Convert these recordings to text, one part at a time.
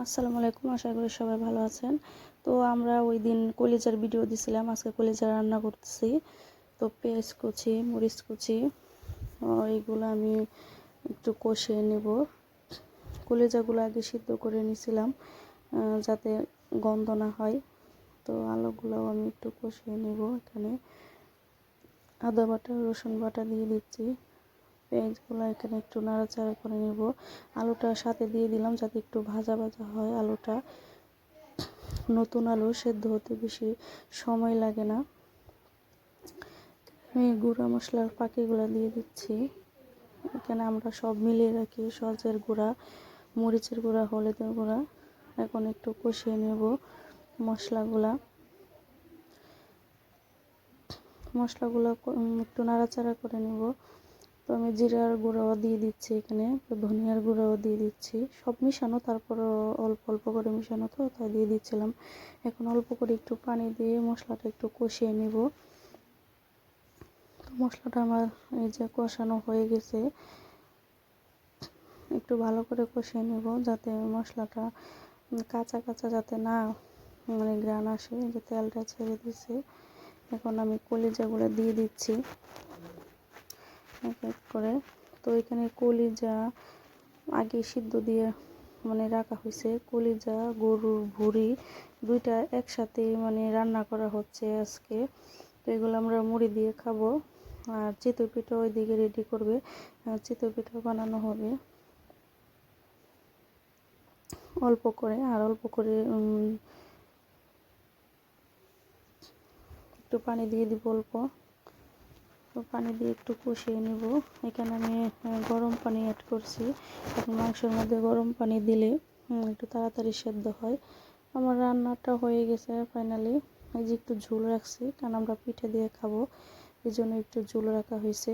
আসসালামু আলাইকুম, আশা করি সবাই ভালো আছেন। তো আমরা ওই দিন কলিজার ভিডিও দিছিলাম, আজকে কলিজা রান্না করতেছি। তো পেঁয়াজ কুচি, মরিচ কুচি এইগুলো আমি একটু কষিয়ে নেব। কলিজাগুলো আগে সিদ্ধ করে নিছিলাম যাতে গন্ধ না হয়। তো আলুগুলোও আমি একটু কষিয়ে নেব এখানে। আদা বাটা, রসুন বাটা দিয়ে দিচ্ছি। পেঁয়াজগুলো এখানে একটু নাড়াচাড়া করে নেব। আলুটা সাথে দিয়ে দিলাম যাতে একটু ভাজা ভাজা হয়। আলুটা নতুন আলু, সেদ্ধ হতে বেশি সময় লাগে না। আমি গুঁড়া মশলার পাখিগুলো দিয়ে দিচ্ছি। এখানে আমরা সব মিলিয়ে রাখি। সজের গুঁড়া, মরিচের গুঁড়া, হলুদের গুঁড়া। এখন একটু কষিয়ে নেব মশলাগুলা। মশলাগুলো একটু নাড়াচাড়া করে নেব। তো আমি জিরার গুঁড়াও দিয়ে দিচ্ছি এখানে, ধনিয়ার গুঁড়াও দিয়ে দিচ্ছি। সব মিশানো তারপর অল্প অল্প করে মিশানো তো তাই দিয়ে দিচ্ছিলাম। এখন অল্প করে একটু পানি দিয়ে মশলাটা একটু কষিয়ে নেব। তো মশলাটা আমার এই যে কষানো হয়ে গেছে, একটু ভালো করে কষিয়ে নেব যাতে মশলাটা কাঁচা কাঁচা যাতে না মানে গ্রান আসে যে তেলটা ছেড়ে দিছে এখন আমি কলিজাগুলো দিয়ে দিচ্ছি। এক করে। তো এখানে কলিজা আগে সিদ্ধ দিয়ে মানে রাখা হয়েছে। কলিজা, গরুর ভুড়ি দুইটা একসাথে মানে রান্না করা হচ্ছে আজকে। তো এগুলো আমরা মুড়ি দিয়ে খাব। আর চিতই পিঠা ওইদিকে রেডি করবে। চিতই পিঠা বানানো হবে। অল্প করে, আর অল্প করে একটু পানি দিয়ে দিব অল্প। তো পানি দিয়ে একটু কষিয়ে নেব। এখানে আমি গরম পানি অ্যাড করছি। এখন মাংসের মধ্যে গরম পানি দিলে একটু তাড়াতাড়ি সেদ্ধ হয়। আমার রান্নাটা হয়ে গেছে ফাইনালি এই যে একটু ঝোল রাখছি, কারণ আমরা পিঠে দিয়ে খাব। এই জন্য একটু ঝোল রাখা হয়েছে।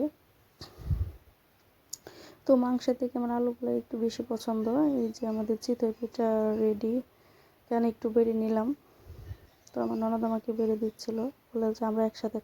তো মাংসের থেকে আমার আলুগুলো একটু বেশি পছন্দ। এই যে আমাদের চিতই পিঠা রেডি কেন একটু বেড়ে নিলাম। তো আমার ননদ আমাকে বেড়ে দিচ্ছিল। বলে যে আমরা একসাথে